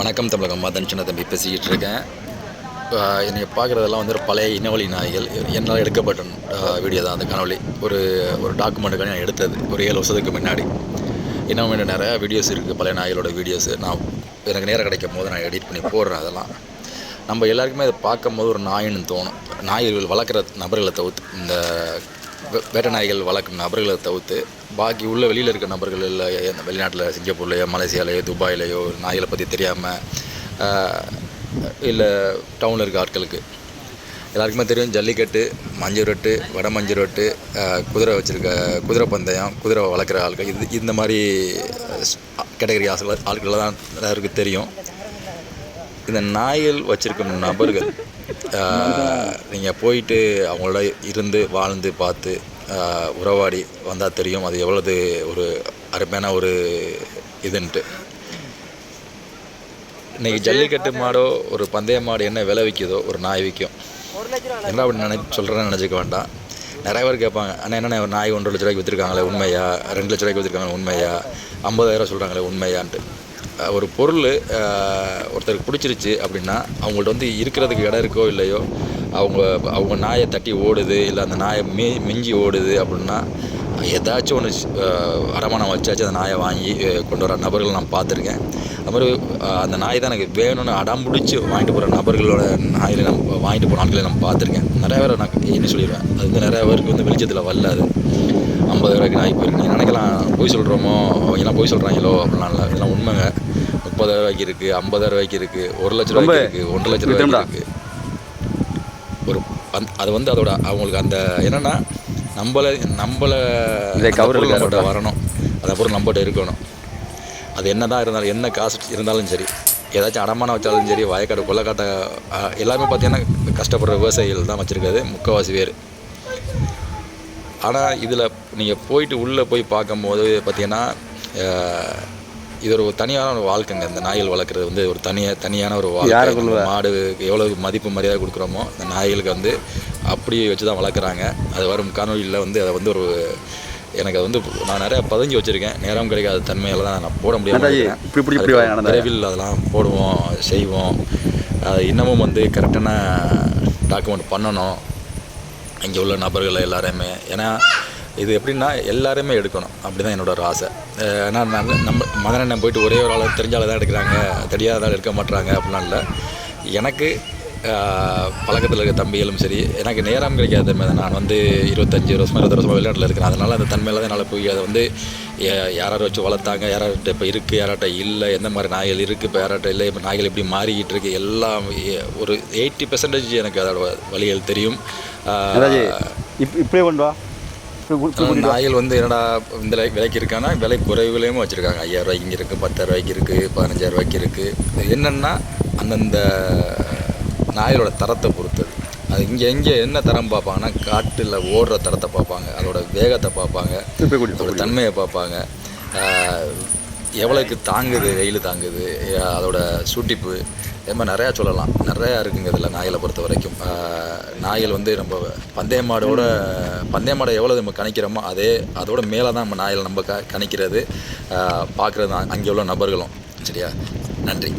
வணக்கம் தமிழகம். மதன் சின்ன தம்பி பேசிக்கிட்டு இருக்கேன். என்னை பார்க்குறதெல்லாம் வந்து ஒரு பழைய இனவழி நாய்கள். என்னால் எடுக்கப்பட்ட வீடியோ தான். அந்த கனவழி ஒரு ஒரு டாக்குமெண்ட்டுக்காக நான் எடுத்தது. ஒரு ஏழு வருஷத்துக்கு முன்னாடி. இன்னும் வேண்டிய நிறையா வீடியோஸ் இருக்குது பழைய நாய்களோட வீடியோஸ் நான் எனக்கு நேரம் கிடைக்கும் போது நான் எடிட் பண்ணி போடுறேன் அதெல்லாம். நம்ம எல்லாருக்குமே அதை பார்க்கும்போது ஒரு நாயின்னு தோணும். நாய்கள் வளர்க்குற நபர்களை தவிர்த்து இந்த வே- வேட்டை நாய்கள் வளர்க்கும் நபர்களை தவிர்த்து பாக்கி உள்ள வெளியில் இருக்க நபர்கள் இல்லை வெளிநாட்டில் சிங்கப்பூர்லேயோ மலேசியாலேயோ துபாயிலேயோ நாய்களை பற்றி தெரியாமல் இல்லை டவுனில் இருக்க ஆட்களுக்கு. எல்லாருக்குமே தெரியும் ஜல்லிக்கட்டு மஞ்சள் ரொட்டு வட மஞ்சள் ரொட்டு குதிரை வச்சுருக்க குதிரை பந்தயம் குதிரை வளர்க்குற ஆட்கள் இது இந்த மாதிரி கேட்டகரி ஆட்கள் ஆட்களை தான் எல்லாருக்கும் தெரியும். இந்த நாய்கள் வச்சிருக்கும் நபர்கள் நீங்கள் போயிட்டு அவங்களோட இருந்து வாழ்ந்து பார்த்து ஆஹ், உறவாடி வந்தால் தெரியும் அது எவ்வளவு ஒரு அருமையான ஒரு இதுன்ட்டு. இன்னைக்கு ஜல்லிக்கட்டு மாடோ ஒரு பந்தய மாடு என்ன விலை விற்கிதோ ஒரு நாய் விற்கும் என்ன அப்படி நினை சொல்கிறேன்னு நினச்சிக்க வேண்டாம். நிறைய பேர் கேட்பாங்க ஆனால் என்னண்ணே ஒரு நாய் ஒன்றரை லட்ச ரூபாய்க்கு விற்றுருக்காங்களே உண்மையா? ரெண்டு லட்ச ரூபாய்க்கு விற்றுருக்காங்களே உண்மையா? ஐம்பதாயிரம் சொல்கிறாங்களே உண்மையான்ட்டு. ஒரு பொருள் ஒருத்தருக்கு பிடிச்சிருச்சு அப்படின்னா அவங்கள்ட்ட வந்து இருக்கிறதுக்கு இடம் இருக்கோ இல்லையோ அவங்க அவங்க நாயை தட்டி ஓடுது இல்லை அந்த நாயை மி மிஞ்சி ஓடுது அப்படின்னா ஏதாச்சும் ஒன்று அடமானம் வச்சாச்சு அந்த நாயை வாங்கி கொண்டு வர நபர்கள் நான் பார்த்துருக்கேன். அது மாதிரி அந்த நாய் தான் எனக்கு வேணும்னு அடம் பிடிச்சி வாங்கிட்டு போகிற நபர்களோட நாயில் நம்ம வாங்கிட்டு போகிற ஆட்களை நான் பார்த்துருக்கேன். நிறையா பேர் நான் என்ன சொல்லிடுவேன்? அது வந்து நிறையா பேருக்கு வந்து வெளிச்சத்தில் வரலாது ஐம்பது ரூபாய்க்கு நாய் போயிருக்கு. போய் சொல்கிறோமோ அவங்கெல்லாம் போய் சொல்கிறாங்களோ அப்படிலாம் இல்லை இதெல்லாம் உண்மைங்க. முப்பதாயிரம் ரூபாய்க்கு இருக்குது ஐம்பதாயிரம் ரூபாய்க்கு இருக்குது ஒரு லட்ச ரூபாய்க்கு இருக்குது ஒன்றரை லட்ச ரூபாய்க்கு. இருக்குது ஒரு அந் அது வந்து அதோட அவங்களுக்கு அந்த என்னென்னா நம்மளை நம்மளை நம்மகிட்ட வரணும். அந்த பொருள் நம்மகிட்ட இருக்கணும். அது என்ன தான் இருந்தாலும் என்ன காசு இருந்தாலும் சரி ஏதாச்சும் அடமானம் வச்சாலும் சரி வயக்காடு கொள்ளக்காட்டை அஹ், எல்லாருமே பார்த்தீங்கன்னா கஷ்டப்படுற விவசாயிகள் தான் வச்சுருக்காது முக்கால்வாசி பேர். ஆனால் இதில் நீங்கள் போயிட்டு உள்ளே போய் பார்க்கும்போது பார்த்தீங்கன்னா இது ஒரு தனியான ஒரு வாழ்க்கைங்க. இந்த நாய்கள் வளர்க்குறது வந்து ஒரு தனியாக தனியான ஒரு வாழ்க்கை? மாடு எவ்வளோ மதிப்பு மரியாதை கொடுக்குறோமோ இந்த நாய்களுக்கு வந்து அப்படியே வச்சு தான் வளர்க்குறாங்க. அது வரும் காணொலியில் வந்து அதை வந்து ஒரு எனக்கு அது வந்து நான் நிறையா பதிஞ்சு வச்சுருக்கேன். நேரம் கிடைக்காத தன்மையில தான் நான் போட அண்ணாஜி. விரைவில் அதெல்லாம் போடுவோம் செய்வோம். அது இன்னமும் வந்து கரெக்டான டாக்குமெண்ட் பண்ணணும். இங்கே உள்ள நபர்கள் எல்லாரையுமே. ஏன்னா இது எப்படின்னா எல்லாருமே எடுக்கணும். அப்படி தான் என்னோட ஒரு ஆசை ஏன்னா நான் நம்ம மகனண்ணன் போயிட்டு ஒரே ஒரு ஆள் தெரிஞ்ச தான் எடுக்கிறாங்க. தெரியாத ஆள் எடுக்க மாட்றாங்க அப்படிலாம் இல்லை. எனக்கு பழக்கத்தில் இருக்க தம்பிகளும் சரி எனக்கு நேரம் கிடைக்காத தன்மை தான். நான் வந்து இருபத்தஞ்சி வருஷமா இருபது வருஷமாக வெளிநாட்டில் இருக்கிறேன். அதனால் அந்த தன்மையில் தான் என்னால் போய் அதை வந்து யாரார் வச்சு வளர்த்தாங்க யார்கிட்ட இப்போ இருக்குது யார்கிட்ட இல்லை எந்த மாதிரி நாய்கள் இருக்குது இப்போ யார்கிட்ட இல்லை இப்போ நாய்கள் எப்படி மாறிக்கிட்டு இருக்கு எல்லாம் ஒரு எயிட்டி பெர்சன்டேஜ் எனக்கு அதோட வழிகள் தெரியும். இப்படியே கொண்டு வா. நாய்கள் வந்து என்னடா இந்த விலை- விலைக்கு இருக்கான்னா விலை குறைவுலையும் வச்சுருக்காங்க. ஐயாயிரம் ரூபாய்க்கு இருக்குது பத்தாயிரம் ரூபாய்க்கு இருக்குது பதினஞ்சாயிரம் ரூபாய்க்கு இருக்குது என்னென்னா அந்தந்த நாய்களோட தரத்தை பொறுத்தது. அது இங்கே எங்கே என்ன தரம் பார்ப்பாங்கன்னா காட்டில் ஓடுற தரத்தை பார்ப்பாங்க. அதோட வேகத்தை பார்ப்பாங்க. அதோட தன்மையை பார்ப்பாங்க. எவ்வளோக்கு தாங்குது வெயில் தாங்குது அதோட சூட்டிப்பு. இது மாதிரி நிறையா சொல்லலாம். நிறையா இருக்குங்க இதில் நாய்களை பொறுத்த வரைக்கும். நாய்கள் வந்து நம்ம பந்தய மாடோட பந்தய மாடை எவ்வளோ நம்ம கணிக்கிறோமோ அதே அதோட மேலே தான் நம்ம நாய்களை நம்ம க கணிக்கிறது. பார்க்குறது அங்கே உள்ள நபர்களும். சரியா? நன்றி.